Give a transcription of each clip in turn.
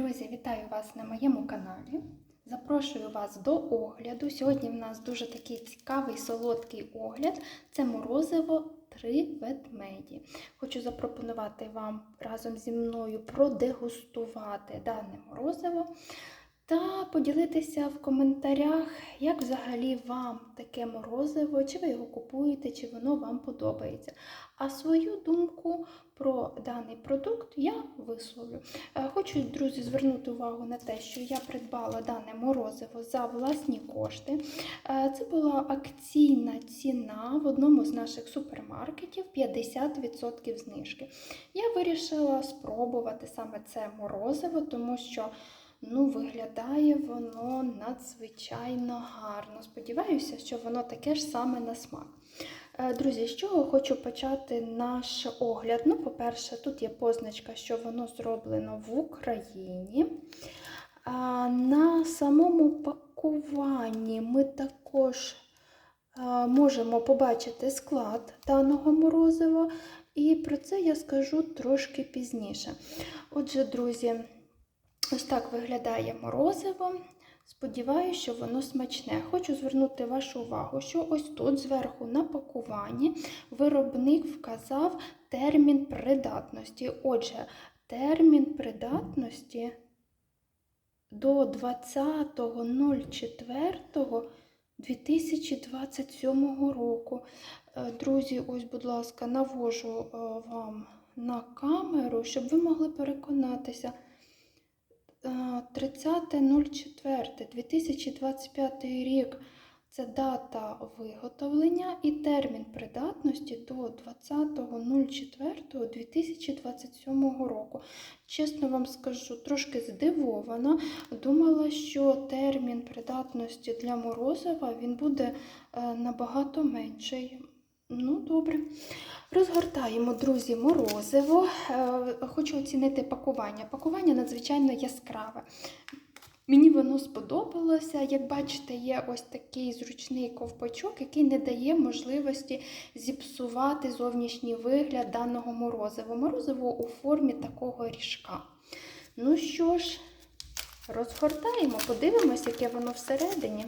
Друзі, вітаю вас на моєму каналі. Запрошую вас до огляду. Сьогодні в нас дуже такий цікавий солодкий огляд. Це морозиво три ведмеді. Хочу запропонувати вам разом зі мною продегустувати дане морозиво та поділитися в коментарях, як взагалі вам таке морозиво, чи ви його купуєте, чи воно вам подобається. А свою думку про даний продукт я висловлю. Е, Хочу, друзі, звернути увагу на те, що я придбала дане морозиво за власні кошти. Е, Це була акційна ціна в одному з наших супермаркетів 50% знижки. Я вирішила спробувати саме це морозиво, тому що Ну, виглядає воно надзвичайно гарно. Сподіваюся, що воно таке ж саме на смак. Е, Друзі, з чого хочу почати наш огляд? Ну, по-перше, тут є позначка, що воно зроблено в Україні. На самому пакуванні ми також е, можемо побачити склад даного морозива, і про це я скажу трошки пізніше. Отже, друзі. Ось так виглядає морозиво. Сподіваюся, що воно смачне. Хочу звернути вашу увагу, що ось тут зверху на пакуванні виробник вказав термін придатності. Отже, термін придатності до 20.04.2027 року. Е, Друзі, ось, будь ласка, навожу е, вам на камеру, щоб ви могли переконатися. 30.04.2025 рік це дата виготовлення і термін придатності до 20.04.2027 року. Чесно вам скажу, трошки здивована. Думала, що термін придатності для морозива він буде набагато менший. Ну, добре. Розгортаємо, друзі, морозиво. Хочу оцінити пакування. Пакування надзвичайно яскраве. Мені воно сподобалося. Як бачите, є ось такий зручний ковпачок, який не дає можливості зіпсувати зовнішній вигляд даного морозива. Морозиво у формі такого ріжка. Ну що ж, розгортаємо, подивимось, яке воно всередині.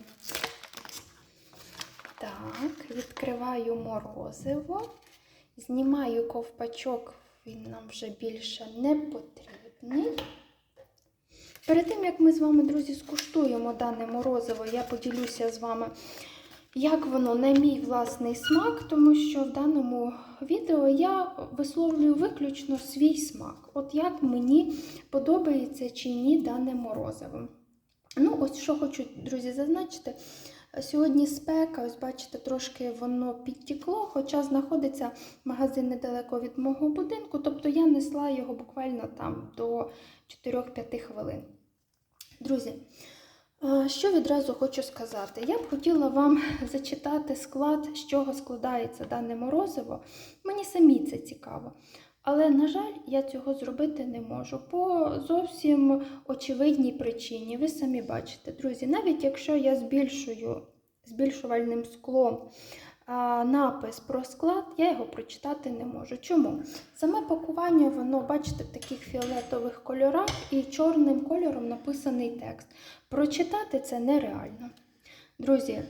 Так, відкриваю морозиво, знімаю ковпачок, він нам вже більше не потрібний. Перед тим, як ми з вами, друзі, скуштуємо дане морозиво, я поділюся з вами, як воно на мій власний смак, тому що в даному відео я висловлюю виключно свій смак. От як мені подобається чи ні дане морозиво. Ну, ось що хочу, друзі, зазначити. Сьогодні спека, ось бачите, трошки воно підтекло, хоча знаходиться магазин недалеко від мого будинку, тобто я несла його буквально там до 4-5 хвилин. Друзі, що відразу хочу сказати? Я б хотіла вам зачитати склад, з чого складається дане морозиво. Мені самі це цікаво. Але, на жаль, я цього зробити не можу по зовсім очевидній причині. Ви самі бачите, друзі, навіть якщо я збільшую збільшувальним склом а, напис про склад, я його прочитати не можу. Чому? Саме пакування, воно, бачите, в таких фіолетових кольорах і чорним кольором написаний текст. Прочитати це нереально. Друзі,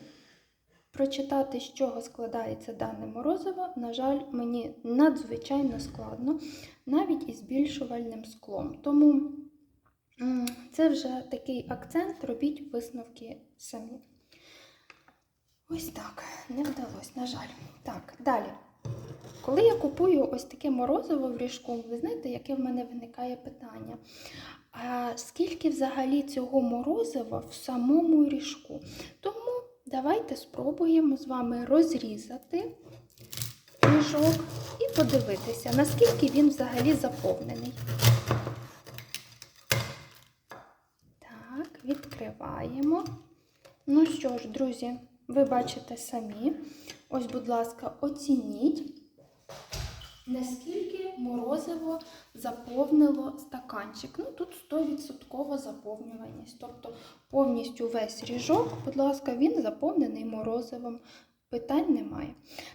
Прочитати, з чого складається дане морозиво, на жаль, мені надзвичайно складно, навіть із збільшувальним склом. Тому це вже такий акцент, робіть висновки самі. Ось так, не вдалося, на жаль. Так, далі. Коли я купую ось таке морозиво в ріжку, ви знаєте, яке в мене виникає питання? А скільки взагалі цього морозива в самому ріжку? Тому Давайте спробуємо з вами розрізати книжок і подивитися, наскільки він взагалі заповнений. Так, відкриваємо. Ну що ж, друзі, ви бачите самі. Ось, будь ласка, оцініть, наскільки морозиво заповнило стаканчик. Ну, тут 100% заповнюваність. Тобто повністю весь ріжок, будь ласка, він заповнений морозивом. Питань немає.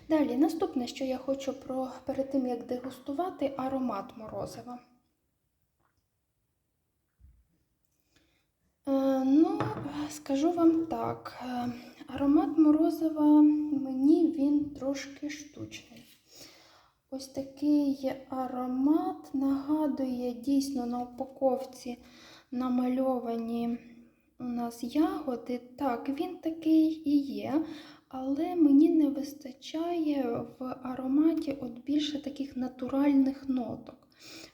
Далі, наступне, що я хочу про, перед тим, як дегустувати, аромат морозива. ну, скажу вам так, е, аромат морозива мені він трошки штучний. Ось такий аромат нагадує дійсно на упаковці намальовані у нас ягоди. Так, він такий і є, але мені не вистачає в ароматі от більше таких натуральних ноток.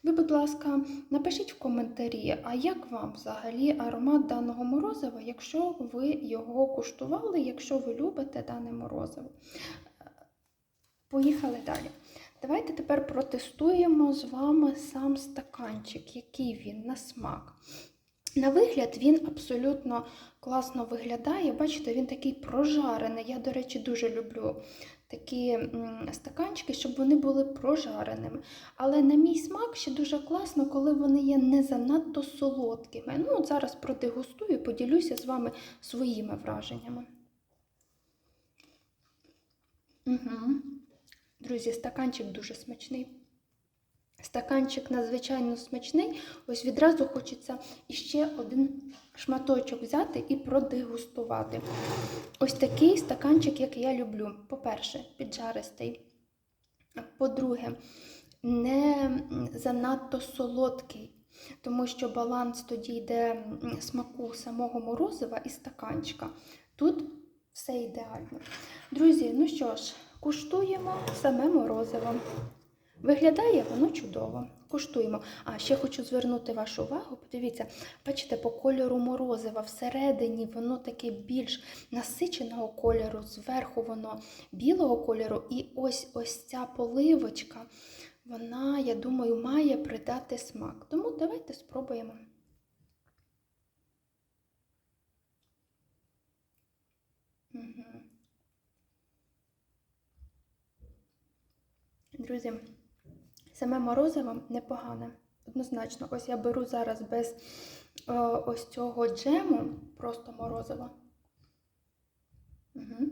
Ви, будь ласка, напишіть в коментарі, а як вам взагалі аромат даного морозива, якщо ви його куштували, якщо ви любите дане морозиво. Поїхали далі. Давайте тепер протестуємо з вами сам стаканчик, який він на смак. На вигляд він абсолютно класно виглядає. Бачите, він такий прожарений. Я, до речі, дуже люблю такі стаканчики, щоб вони були прожареними. Але на мій смак ще дуже класно, коли вони є не занадто солодкими. Ну, от зараз продегустую, поділюся з вами своїми враженнями. Угу. Друзі, стаканчик дуже смачний. Стаканчик надзвичайно смачний. Ось відразу хочеться іще один шматочок взяти і продегустувати. Ось такий стаканчик, як я люблю. По-перше, піджаристий. По-друге, не занадто солодкий, тому що баланс тоді йде смаку самого морозива і стаканчика. Тут все ідеально. Друзі, ну що ж, куштуємо саме морозиво. Виглядає воно чудово. Куштуємо. А ще хочу звернути вашу увагу. Подивіться, бачите, по кольору морозива всередині воно таке більш насиченого кольору, зверху воно білого кольору. І ось ось ця поливочка, вона, я думаю, має придати смак. Тому давайте спробуємо. Угу. Друзі, саме морозиво непогане. Однозначно, ось я беру зараз без о, ось цього джему, просто морозиво. Угу.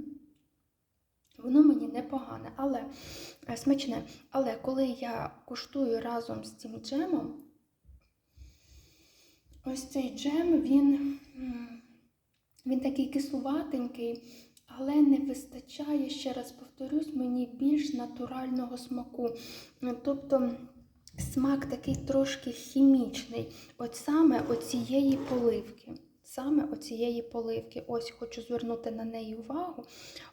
Воно мені непогане, але е, смачне. Але коли я куштую разом з цим джемом, ось цей джем, він, він такий кислуватенький, але не вистачає, ще раз повторюсь, мені більш натурального смаку. Тобто смак такий трошки хімічний. От саме оцієї поливки. Саме оцієї поливки. Ось хочу звернути на неї увагу.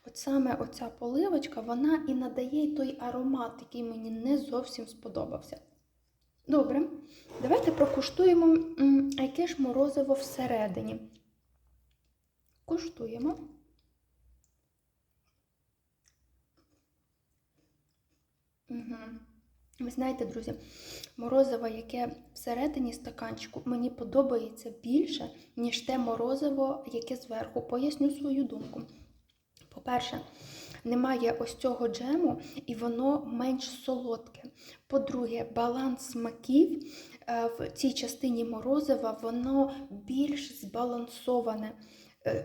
От саме оця поливочка, вона і надає той аромат, який мені не зовсім сподобався. Добре, давайте прокуштуємо, яке ж морозиво всередині. Куштуємо. Угу. Ви знаєте, друзі, морозиво, яке всередині стаканчику, мені подобається більше, ніж те морозиво, яке зверху. Поясню свою думку. По-перше, немає ось цього джему, і воно менш солодке. По-друге, баланс смаків в цій частині морозива, воно більш збалансоване.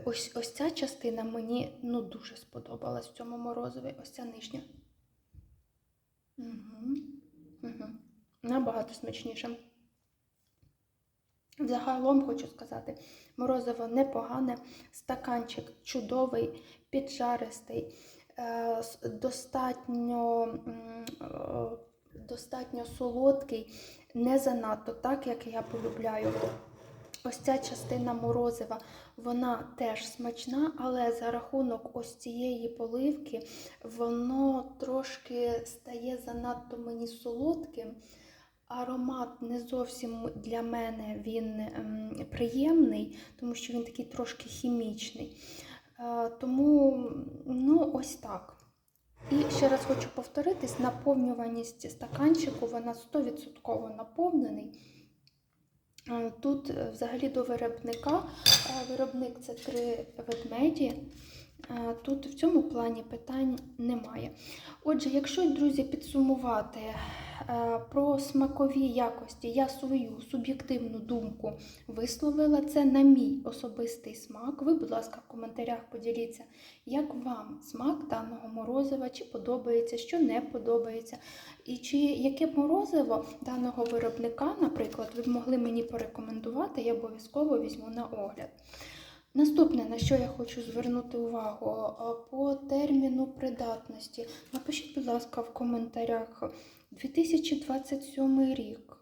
Ось ось ця частина мені ну, дуже сподобалась в цьому морозиві, ось ця нижня. Угу. Набагато смачніше. Загалом хочу сказати, морозиво непогане, стаканчик чудовий, піджаристий, достатньо, достатньо солодкий, не занадто так, як я полюбляю. Ось ця частина морозива, вона теж смачна, але за рахунок ось цієї поливки, воно трошки стає занадто мені солодким. Аромат не зовсім для мене він ем, приємний, тому що він такий трошки хімічний. Е, тому, ну, ось так. І ще раз хочу повторитись: наповнюваність стаканчику, вона 100% наповнений. Тут взагалі до виробника. Виробник це три ведмеді. Тут в цьому плані питань немає. Отже, якщо, друзі, підсумувати е, про смакові якості, я свою суб'єктивну думку висловила. Це на мій особистий смак. Ви, будь ласка, в коментарях поділіться, як вам смак даного морозива, чи подобається, що не подобається. І чи яке морозиво даного виробника, наприклад, ви б могли мені порекомендувати, я обов'язково візьму на огляд. Наступне, на що я хочу звернути увагу, по терміну придатності. Напишіть, будь ласка, в коментарях 2027 рік.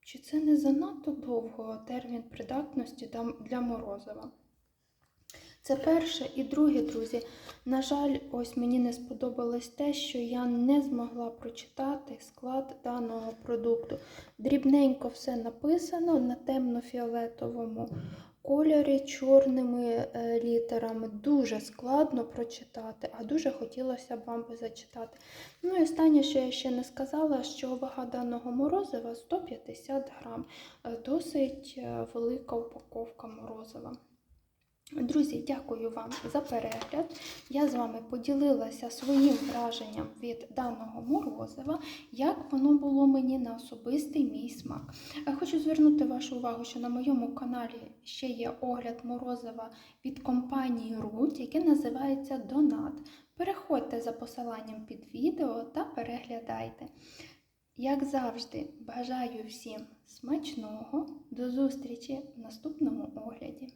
Чи це не занадто довго термін придатності для морозива? Це перше. І друге, друзі, на жаль, ось мені не сподобалось те, що я не змогла прочитати склад даного продукту. Дрібненько все написано на темно-фіолетовому кольорі, чорними е, літерами. Дуже складно прочитати, а дуже хотілося б вам зачитати. Ну і останнє, що я ще не сказала, що вага даного морозива 150 грам. Е, Досить е, велика упаковка морозива. Друзі, дякую вам за перегляд. Я з вами поділилася своїм враженням від даного морозива, як воно було мені на особистий мій смак. Е, Хочу звернути вашу увагу, що на моєму каналі ще є огляд морозива від компанії Руть, яке називається Донат. Переходьте за посиланням під відео та переглядайте. Як завжди, бажаю всім смачного, до зустрічі в наступному огляді.